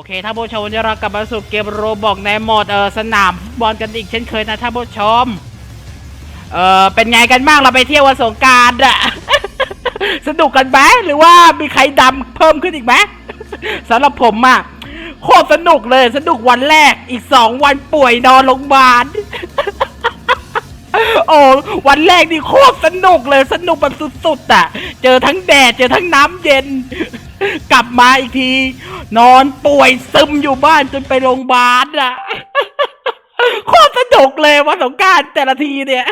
อเคท่านผู้ชมวันนี้เรากลับมาสู่เกมโรบอกในโหมดเออสนามบอลกันอีกเช่นเคยนะท่านผู้ชม เออเป็นไงกันบ้างเราไปเที่ยววันสงการอะสนุกกันไหมหรือว่ามีใครดำเพิ่มขึ้นอีกไหมสำหรับผมอะโคตรสนุกเลยสนุกวันแรกอีกสองวันป่วยนอนโรงพยาบาลโอ้วันแรกนี่โคตรสนุกเลยสนุกแบบสุดๆอะ เจอทั้งแดดเจอทั้งน้ำเย็น กลับมาอีกที นอนป่วยซึมอยู่บ้านจนไปโรงพยาบาลอะโคตรสนุกเลยวันสงการแต่ละทีเนี่ย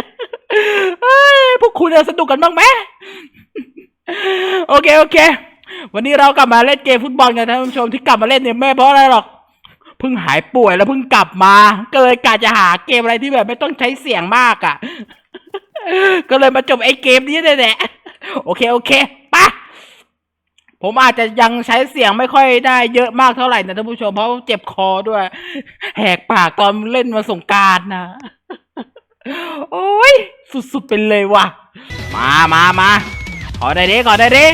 พวกคุณจะสนุกกันบ้างไหมโอเคโอเค วันนี้เรากลับมาเล่นเกมฟุตบอลกันท่านผู้ชมที่กลับมาเล่นเนี่ยไม่เพราะอะไรหรอกเพิ่งหายป่วยแล้วเพิ่งกลับมา ก็เลยกะจะหาเกมอะไรที่แบบไม่ต้องใช้เสียงมากอะ่ะ ก็เลยมาจบไอ้เกมนี้เลยแหละโอเคโอเคไปะ ผมอาจจะยังใช้เสียงไม่ค่อยได้เยอะมากเท่าไหร่นะท่านผู้ชมเพราะเจ็บคอด้วย แหกปากตอนเล่นมาสงการนะ โอ้ย สุดๆเป็นเลยว่ะ มามามาขอได้ดิขอได้ดิ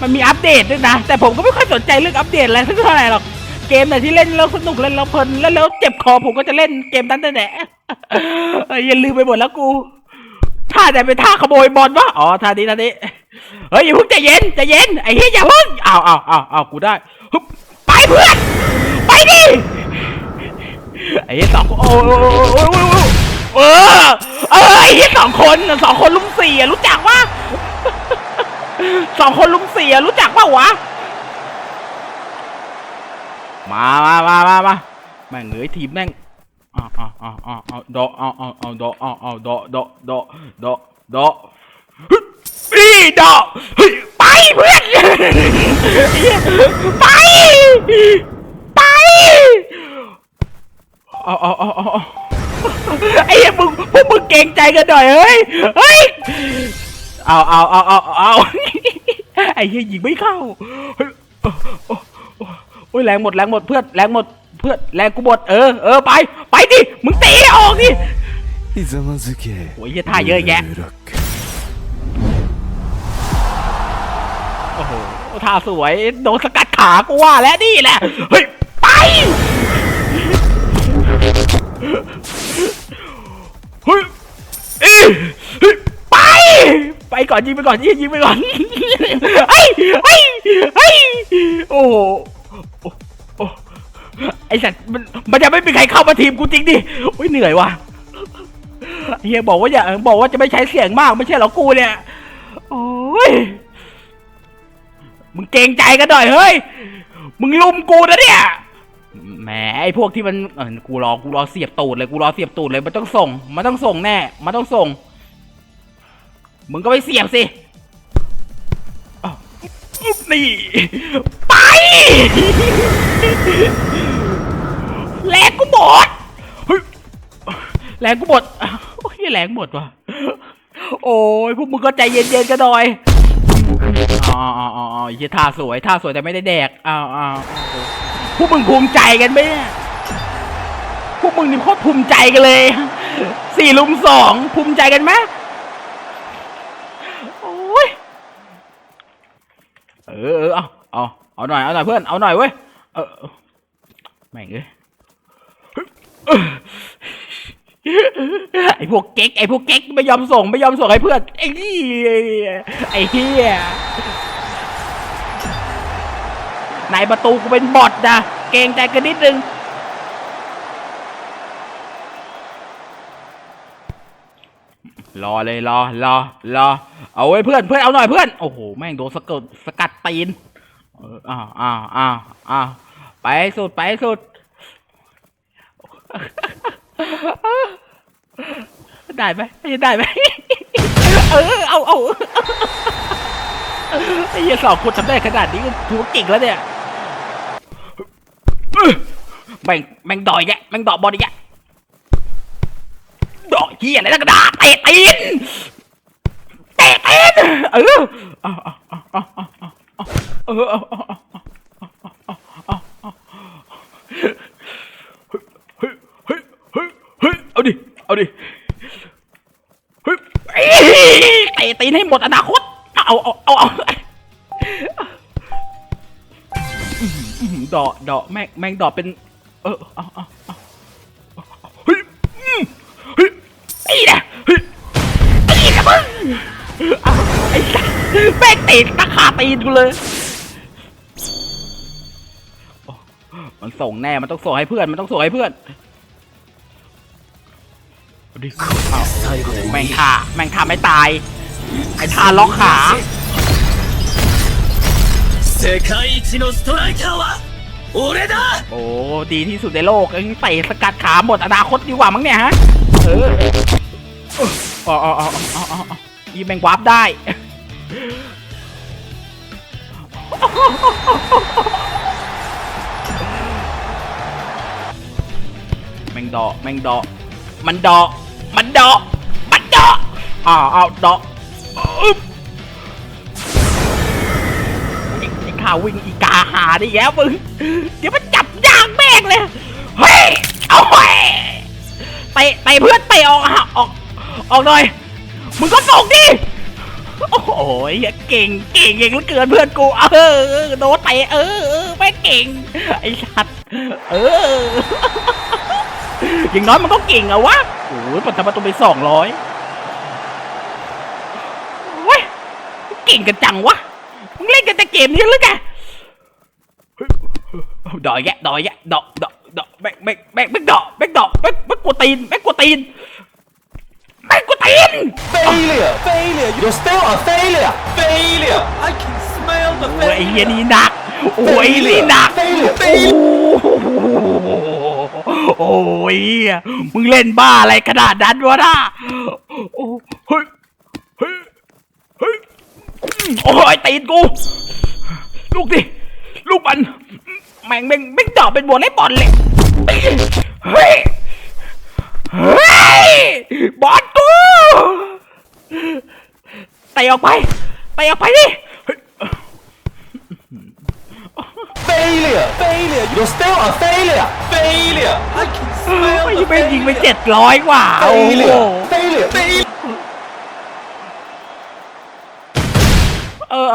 มันมีอัปเดตด้วยนะ แต่ผมก็ไม่ค่อยสนใจเรื่องอัปเดตอะไรสักเท่าไหร่หรอกเกมไหนที่เล่นแล้วสนุกเล่นแล้วเพลินเล่นแล้วเจ็บคอผมก็จะเล่นเกมนั้นนั่แหละยอย่าลืมไปหมดแล้วกูท่าแต่เป็นท่าขโมยบอลวะอ๋อท่านี้ท่านี้ เฮ้ยอย่าเพิ่งใจเย็นใจเย็นไอ้เหี้ยอย่าเพิ่งเอาเอาเอาเอากูได้ฮึบไปเพื่อนไปดิไอ้เหี้ยสองโอ้ยโอ้ยโอ้ยเออเออไอ้เหี้ยสองคนสองคนลุมสี่อะรู้จักปะสองคนลุมสี่อะรู้จักปะวะมามามามามาแม่งเอ้ยทีมแม่งเอาเอาเอาเอาเอาดอกเอาเอาเอาดอกเอาเอาดอดอดอดอดอ กนี่ดอกเฮ้ยไปเพื่อนไปไปเอาเอาเอาเอาเอาไอ้เหี้ยมึงพวกมึงเก่งใจกันหน่อยเฮ้ยเฮ้ยเอาเอาเอาเอาเอาไอ้เหี้ยยิงไม่เข้าเฮ้ย โอ้ยแรงหมดแรงหมดเพื่อนแรงหมดเพื่อนแรงกูหมดเออเออไปไปดิมึงตีให้ออกดิ ひざまずけ โอ้ยเหี้ยท่าเย ท่าสวย โดนสกัดขากูว่าแล้วนี่แหละ เฮ้ย ไป เฮ้ยเอ้ยเฮ้ยไป ไปก่อนยิงไปก่อนยิงยิงไปก่อนเฮ้ยเฮ้ยเฮ้ยโอ้โหโอ้โอ้ไอสัตว์มันมันจะไม่มีใครเข้ามาทีมกูจริงดิโอ้ยเหนื่อยว่ะเฮียบอกว่าอย่าบอกว่าจะไม่ใช้เสียงมากไม่ใช่หรอกูเนี่ย โอ้ย มึงเกรงใจกันหน่อยเฮ้ย มึงลุมกูนะเนี่ย แหมไอ้พวกที่มันเออกูรอ กูรอเสียบตูดเลย กูรอเสียบตูดเลย มันต้องส่ง มันต้องส่งแน่ มันต้องส่ง มึงก็ไปเสียบสิอ้าวนี่ ไป แรงกูหมดเฮ้ยแรงกูหมดอ้าวโอ้ยแรงหมดว่ะ โอ้ยพวกมึงก็ใจเย็นๆกันหน่อย อ๋ออ๋ออ๋ออ๋อเหี้ยท่าสวยท่าสวยแต่ไม่ได้แดกอ้าวอ้าวพวกมึงภูมิใจกันไหมเนี่ยพวกมึงนี่โคตรภูมิใจกันเลย สี่ลุมสองภูมิใจกันไหมโอ้ยเออเออเอาเอาเอาหน่อยเอาหน่อยเพื่อนเอาหน่อยเว้ยเออแม่งเอ้ย ไอพวกเก๊กไอพวกเก๊กไม่ยอมส่งไม่ยอมส่งให้เพื่อนไอ้นี่ไอ้เฮียในประตูกูเป็นบอทนะเกงใจกันนิดนึงรอเลยรอรอรอเอาไว้เพื่อนเพื่อนเอาหน่อยเพื่อนโอ้โหแม่งโดนสกัดสกัดตีนอ้าวอ้าวอ้าวอ้าวไปสุดไปสุด ได้ไหมได้ไหมเออเอาเอาไอ้เหี้ยสองคนทำได้ขนาดนี้ก็ถือว่าเก่งแล้วเนี่ยแม่งแม่งดอยแกแม่งดอกบอลอีกแกดอกเหี้ยอะไรนักระดาษเตะตีนเตะตีนเออเอาเอเอาเอเออ เอาเอาเอาอื้อหืออื้อหือดอกดอก แม่งแม่งดอกเป็น เออเอาเอาเอาเฮ้ยอืมเฮ้ยไอ้เนี่ยเฮ้ยไอ้เนี่ยมึงเอาไอ้สัสแม่งตีตะขาตีนกูเลยโอ้มันส่งแน่ มันต้องส่งให้เพื่อน มันต้องส่งให้เพื่อนเอาดิเอา 最後で แม่งท่าแม่งท่าไม่ตาย ไอ้ท่าล็อกขา 世界一のストライカーは 俺だโอ้ดีที่สุดในโลกเอ้ยเตะสกัดขาหมดอนาคตดีกว่ามั้งเนี่ยฮะเอออ๋ออ๋ออ๋ออ๋ออ๋ออ๋อยีแมงวาร์ปได้แมงดอแมงดอมันดอมันดอมันดออ้าวอ้าวดอ ข้าวิ่งอีกาหาได้แย้วมึง เดี๋ยวมันจับยางแม่งเลย เฮ้ย เอาเฮ้ยเตะเตะเพื่อนเตะออกออกออกหน่อย มึงก็ส่งดิ โอ้โหเก่งเก่งเก่งเหลือเกินเพื่อนกู เออโดนเตะเออไม่เก่ง ไอ้สัตว์ เออ อย่างน้อยมันก็เก่งอะวะ โอ้ยปัตตประตูไปสองร้อยเว้ย เก่งกันจังวะ มึงเล่นกันแต่เกมนี้หรือไงดอยแยะดอยแยะดอกดอกดอกแบกแบกแบกแบกดอกแบกดอกแบกแบกกวนตีนแบกกวนตีนแบกกวนตีน Failure! Failure! You're still a failure! Failure! I can smell the โอ้ยไอ้เหี้ยนี่หนัก โอ้ยไอ้นี่หนัก Failure! โอ้โหโอ้ยเหี้ยมึงเล่นบ้าอะไรขนาดนั้นวะน่ะโอ้เฮ้ยเฮ้ยเฮ้ย โอ้ยตีนกู ลูกดิ ลูกมัน แม่งแม่งแม่งดอกเป็นบัวไล่บอลเลย เฮ้ย เฮ้ย บอลกูเตะออกไปเตะออกไปดิเฮ้ย Failure! Failure! You're still a failure! Failure! I can smell ไม่ the ไปยิงไปเจ็ดร้อยกว่า โอ้โห Failure! Failure!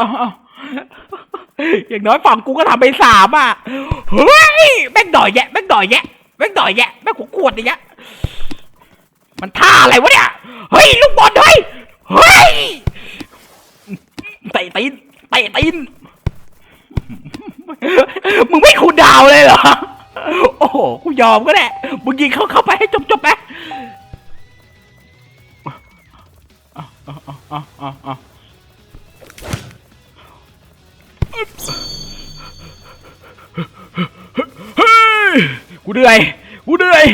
เอาเอาอย่างน้อยฝั่งกูก็ทำไปสามอะ เฮ้ย แม่งดอยแยะ แม่งดอยแยะ แม่งดอยแยะ แม่งหัวขวดอย่างเงี้ย มันท่าอะไรวะเนี่ย เฮ้ย ลูกบอลเฮ้ย เฮ้ยเตะตีนเตะตีน มึงไม่คูดาวเลยเหรอ โอ้โห กูยอมก็ได้ มึงยิงเข้าเข้าไปให้จบจบไปอาเอาเอาเอาเอ กูเหนื่อยกูเหนื่อย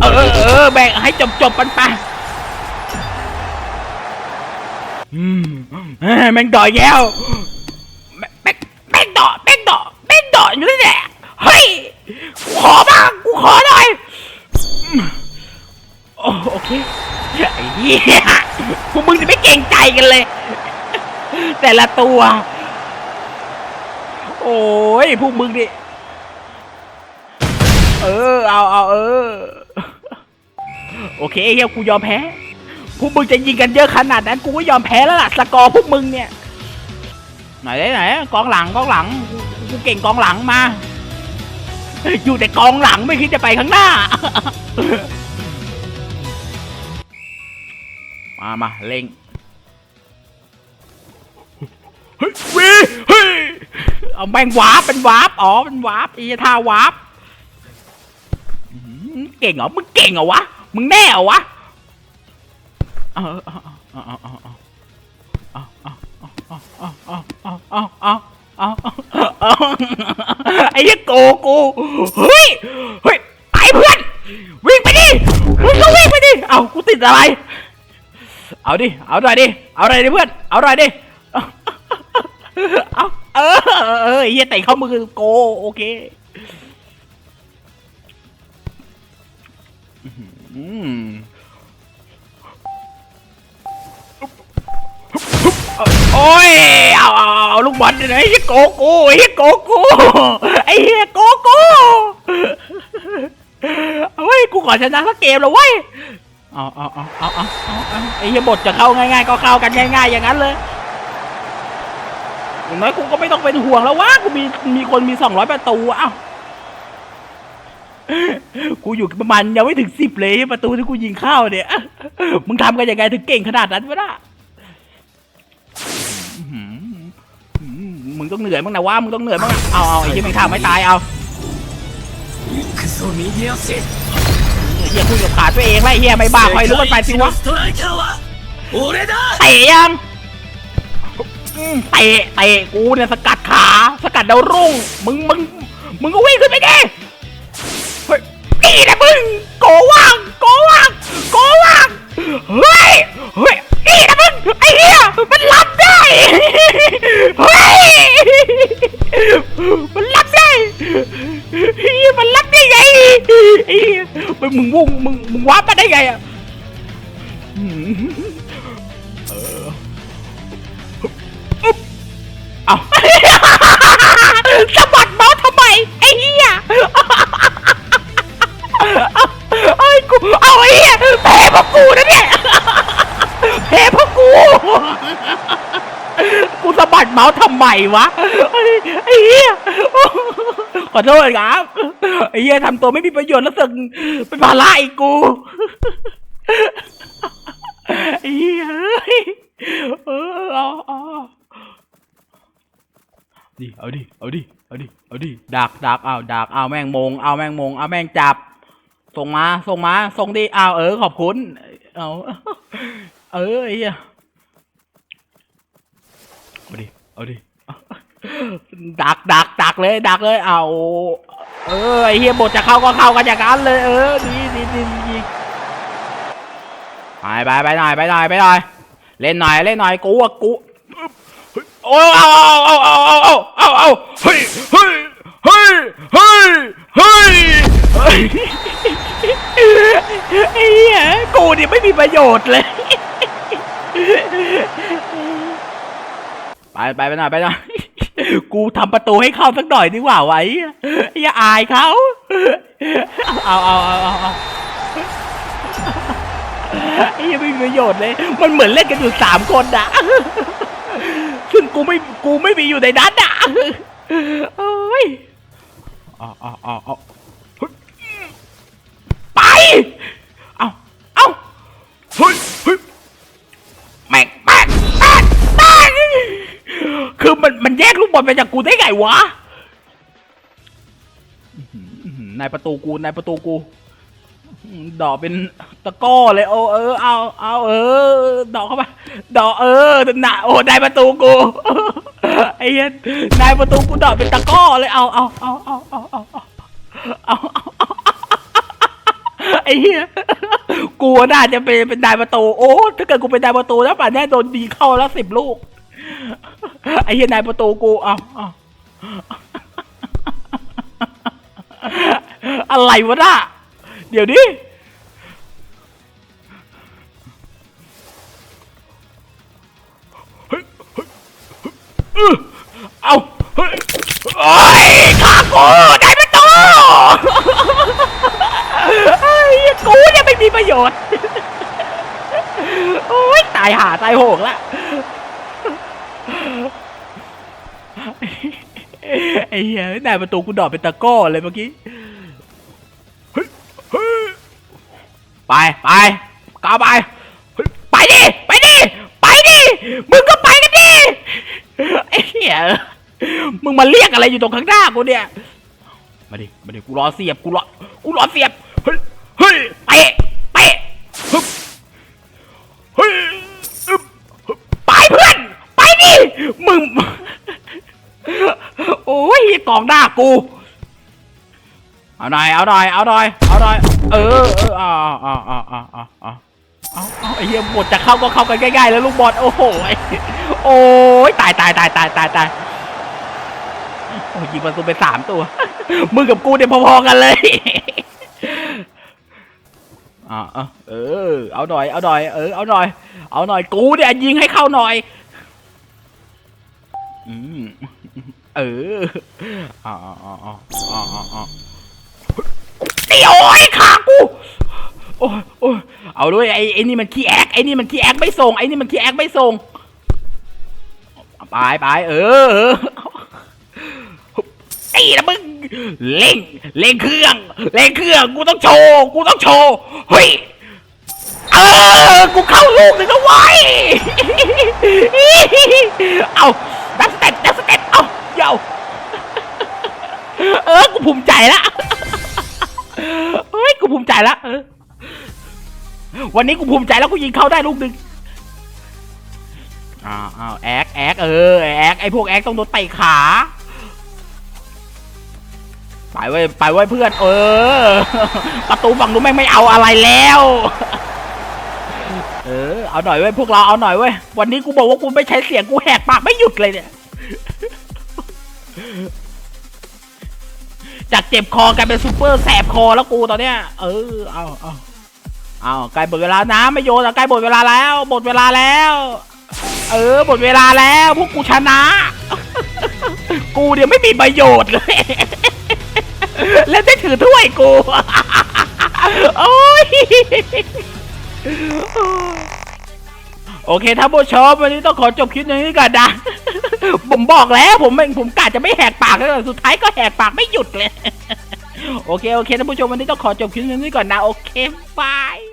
เออเออแบ่งให้จบจบๆมันไปอืมเอ้ยแม่งดอยแย้วแม่งแม่งดอแม่งดอแม่งดออยู่นี่แหละเฮ้ยขอบ้างกูขอหน่อยโอโอเคไอ้เหี้ยพวกมึงจะไม่เก่งใจกันเลย แต่ละตัว โอ้ยพวกมึงดิ เออ เอาเอาเออ โอเคเฮียกูยอมแพ้ พวกมึงจะยิงกันเยอะขนาดนั้นกูก็ยอมแพ้แล้วล่ะ สกอร์พวกมึงเนี่ย ไหนไหนกองหลังกองหลัง กูเก่งกองหลังมา อยู่แต่กองหลังไม่คิดจะไปข้างหน้า มามาเล่งเฮ้ยเฮ้ยเอาแม่งวาร์ปเป็นวาร์ปอ๋อเป็นวาร์ปอีท่าวาร์ป อื้อหือเก่งเหรอ มึงเก่งเหรอวะ มึงแน่เหรอวะเอาเอาเอาเอาเอาเอาเอาเอาเอาเอาเอาเอาเอาเอาไอ้เหี้ยโกกูเฮ้ย เฮ้ย ไปเพื่อน วิ่งไปดิมึงก็วิ่งไปดิ เอากูติดอะไร เอาดิ เอาหน่อยดิ เอาหน่อยดิเพื่อน เอาหน่อยดิ เอาเออเออไอ้เฮียเตะเข้ามือโกโอเค โอ้ย เอาเอาลูกบอลดิไอ้เฮียโกกูไอ้เฮียโกกูไอ้เฮียโกกูเฮ้ยกูขอชนะสักเกมแล้วเว้ยเอาเอาเอาเอาเอาเอาไอ้เฮียบทจะเข้าง่ายๆ ก็เข้ากันง่ายๆ อย่างนั้นเลยอย่างน้อยกูก็ไม่ต้องเป็นห่วงแล้วว่ากูมีมีคนมีสองร้อยประตูอ้า กูอยู่ประมาณยังไม่ถึงสิบเลยประตูที่กูยิงเข้าเนี่ย มึงทำกันยังไงถึงเก่งขนาดนั้นวะน่ะมึงต้องเหนื่อยมั้งนะว่ามึงต้องเหนื่อยมั้งเอาเอาไอ้ยี่มึงทำไม่ตายเอาอย่าคุยกับขาตัวเองไรเฮียไม่บ้าคอยรู้กันไปสิวะเตะยังเตะเตะกูเนี่ยสกัดขา สกัดดาวรุ่ง มึงมึงมึงก็วิ่งขึ้นไปดิ งโกว่างโกว่างโกว่างเฮ้ยเฮ้ยนี่นะมึงไอ้เหี้ยมันรับได้เฮ้ยมันรับได้เฮ้ยมันรับได้ไงไอ้มึงวุ่งมึงมึงวับมาได้ไงอะ พ้เพราะกูนะเนี่ยแพ้เพราะกู กูสะบัดเมาส์ทำไมวะไอ้เหี้ยขอโทษครับไอ้เหี้ยทำตัวไม่มีประโยชน์แล้วสึกเป็นภาระอีกกูไอ้เหี้ยเอ้ยเออเอาเอาดิเอาดิเอาดิเอาดิเอาดิดักดักเอาดักเอาแม่งมงเอาแม่งมงเอาแม่งจับ ส่งมา ส่งมา ส่งดิเอาวเออ ขอบคุณ เอาเออไอ้เหี้ยเอาดิ เอาดิ ดักดักดักเลย ดักเลย เอา เออ ไอ้เหี้ยบทจะเข้าก็เข้ากันอย่างนั้นเลย เออ ดีดีดีดีไปไปไปหน่อยไปหน่อยไปหน่อย เล่นหน่อย เล่นหน่อย กูอะกูโอ้เอาเอาเอาเอาเอาเอาเอาเฮ้ยเฮ้ย เฮ้ยเฮ้ยเฮ้ยไอ้เหี้ยกูเนี่ยไม่มีประโยชน์เลย ไปไปไปหน่อยไปหน่อยกูทำประตูให้เข้าสักหน่อยดีกว่าไว้อย่าอายเขาเอาเอาเอาเอาเอาไอ้ยังไม่มีประโยชน์เลย มันเหมือนเล่นกันอยู่สามคนอะซึ่งกูไม่กูไม่มีอยู่ในนั้นอะโอ้ย อาเอาเอาเอาเฮ้ยไป เอาเอาเฮ้ยเฮ้ยแม่งแม่งแม่งแม่งคือมันมันแยกลูกบอลไปจากกูได้ไงวะนายประตูกูนายประตูกูดอกเป็นตะก้อเลยโอเออเอาเอาเออ ดอกเข้าไปดอกเออหนาโอ้นายประตูกู ไอ้เหี้ยนายประตูกูดอกเป็นตะกร้อเลยเอาเอาเอาเอาเอาเอาเอาเอาเอาไอ้เหี้ยกูน่าจะเป็นเป็นนายประตูโอ้ถ้าเกิดกูเป็นนายประตูแล้วป่านนี้โดนดีเข้าแล้วสิบลูกไอ้เหี้ยนายประตูกูเอาเอาอะไรวะน่ะเดี๋ยวนี้ เอาเฮ้ยโอ้ยขากูได้ประตูไอ้ยกูเนี่ยไม่มีประโยชน์ โอ้ยตายหาตายโหงละไอ้เหี้ยได้ประตูกูดอกเป็นตะก้อเลยเมื่อกี้ไปไปก้าวไป ไปดิ ไปดิ ไปดิ มึงก็ไปกันดิไอ้เหี้ย มึงมาเรียกอะไรอยู่ตรงข้างหน้ากูเนี่ย มาดิ มาดิ กูรอเสียบ กูรอ กูรอเสียบ เฮ้ย เฮ้ยเตะเตะเฮ้ยไปเพื่อน ไปดิ มึง โอ้ยกองหน้ากู เอาหน่อย เอาหน่อย เอาหน่อย เอาหน่อย เออเอออ่าอ่าอ่าอ่ออเอาเอาไอ้เหี้ยหมดจะเข้าก็เข้ากันง่ายๆแล้วลูกบอล โอ้โห โอ้ยตายตายตายตายตายตาย โอ้ยิงประตูไปสามตัว มึงกับกูเนี่ยพอๆกันเลยอ่าอะเออ เอาหน่อย เอาหน่อย เออ เอาหน่อย เอาหน่อย กูเนี่ยยิงให้เข้าหน่อย อืม เอออ๋ออ๋ออ๋ออ๋อเดี๋ยวไอ้ขากูโอ้ยโอ้ยเอาด้วยไอ้ไอ้นี่มันขี้แอกไอ้นี่มันขี้แอกไม่ส่ง ไอ้นี่มันขี้แอกไม่ส่ง ไปไปเออ ตีนะมึงเล่งเล่งเครื่องเล่งเครื่องกูต้องโชว์กูต้องโชว์เฮ้ยเออกูเข้าลูกหนึ่งแล้วไว้ยเอาดับสเต็ปดับสเต็ปเอาเยาเออกูภูมิใจละเฮ้ยกูภูมิใจละวันนี้กูภูมิใจแล้วกูยิงเข้าได้ลูกหนึ่งอ้าวอ้าแอกแอกเออแอกไอพวกแอกต้องโดนเตะขา ไปไว้ไปไว้เพื่อน เออ ประตูฝั่งนู้นแม่งไม่เอาอะไรแล้ว เออ เอาหน่อยเว้ยพวกเราเอาหน่อยเว้ยวันนี้กูบอกว่ากูไม่ใช้เสียงกูแหกปากไม่หยุดเลยเนี่ยจากเจ็บคอกลายเป็นซูเปอร์แสบคอแล้วกูตอนเนี้ย เออ เอาเอาเอาใกล้หมดเวลานะไม่โยนใกล้หมดเวลาแล้วหมดเวลาแล้ว เออหมดเวลาแล้ว พวกกูชนะ กูเดี๋ยวไม่มีประโยชน์เลย แล้วได้ถือถ้วยกู โอ้ย โอเคท่านผู้ชมวันนี้ต้องขอจบคลิปนี้ก่อนนะ ผมบอกแล้วผมเองผมกะจะไม่แหกปากแล้วสุดท้ายก็แหกปากไม่หยุดเลย โอเค โอเคท่านผู้ชมวันนี้ต้องขอจบคลิปนี้ก่อนนะ โอเคบาย